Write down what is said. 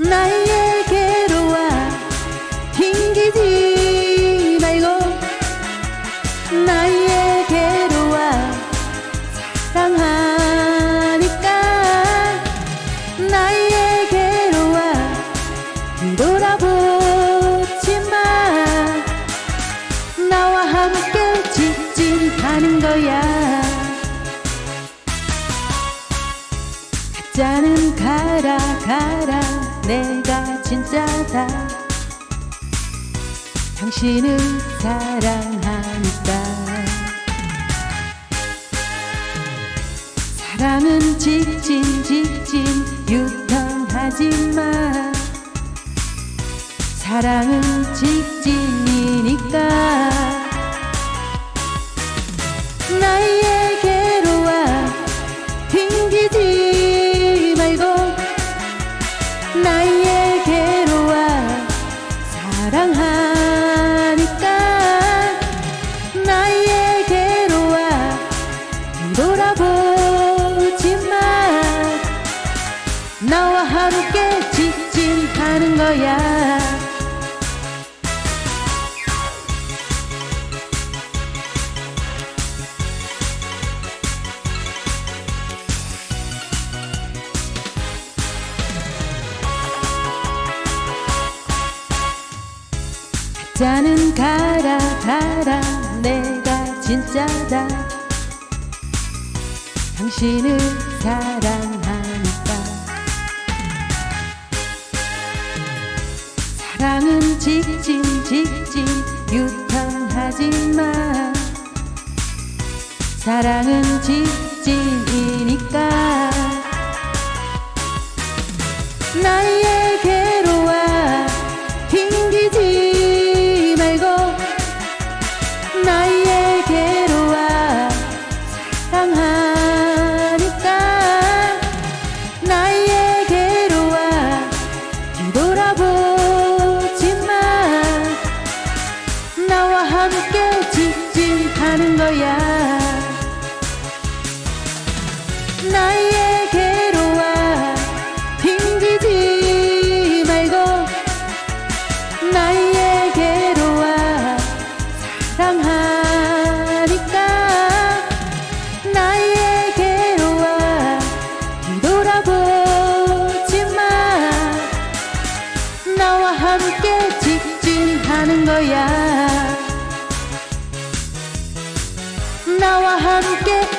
나에게로 와. 튕기지 말고 나에게로 와. 사랑하니까 나에게로 와. 돌아보지 마. 나와 함께 징징하는 거야. 가짜는 가라 가라. 내가 진짜다. 당신을 사랑하니까. 사랑은 직진 직진 유턴하지마. 사랑은 직진이니까. 나에게로 와 튕기지 사랑하니까 나에게로 와. 돌아보지 마 나와 함께 직진하는 거야 가짜는 가라 가라 내가 진짜다. 당신을 사랑하니까. 사랑은 직진 직진 유턴하지마. 사랑은 직진이니까. 나에 거야. 나에게로 와. 튕기지 말고 나에게로 와. 사랑하니까 나에게로 와. 뒤돌아보지 마. 나와 함께 직진하는 거야 나